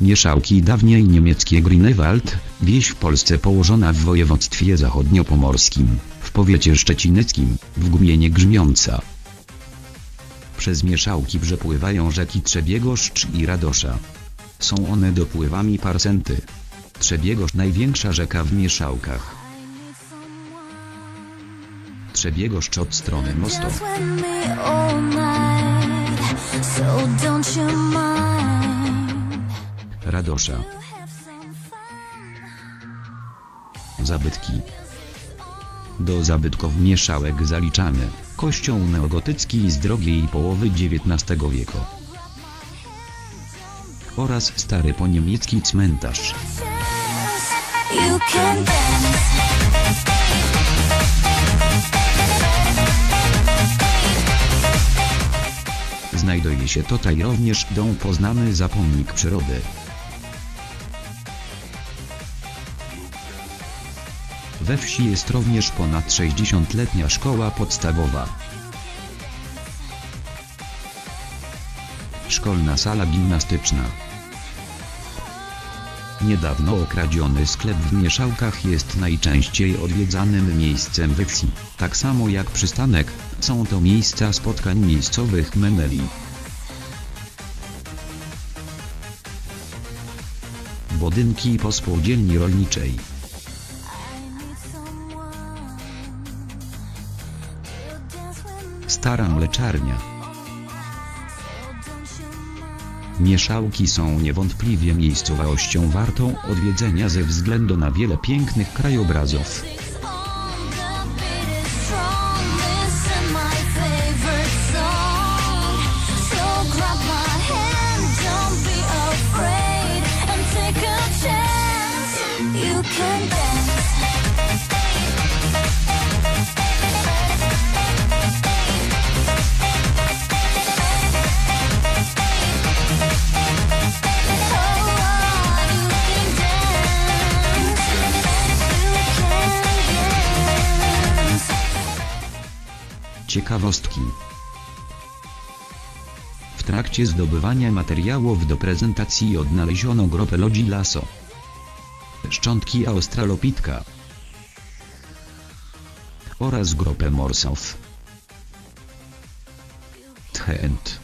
Mieszałki dawniej niemieckie Grünewald, wieś w Polsce położona w województwie zachodniopomorskim, w powiecie szczecineckim, w gminie Grzmiąca. Przez Mieszałki przepływają rzeki Trzebiegoszcz i Radosza. Są one dopływami Parsenty. Trzebiegoszcz największa rzeka w Mieszałkach. Trzebiegoszcz od strony mostu. So? Radosza. Zabytki. Do zabytków mieszałek zaliczamy kościół neogotycki z drugiej połowy XIX wieku oraz stary poniemiecki cmentarz. Znajduje się tutaj również dom poznany za pomnik przyrody. We wsi jest również ponad 60-letnia szkoła podstawowa. Szkolna sala gimnastyczna. Niedawno okradziony sklep w Mieszałkach jest najczęściej odwiedzanym miejscem we wsi. Tak samo jak przystanek, są to miejsca spotkań miejscowych meneli. Budynki po spółdzielni rolniczej. Stara mleczarnia. Mieszałki są niewątpliwie miejscowością wartą odwiedzenia ze względu na wiele pięknych krajobrazów. Ciekawostki. W trakcie zdobywania materiałów do prezentacji odnaleziono gropę lodzi laso. Szczątki australopitka. Oraz gropę morsów. Tchent.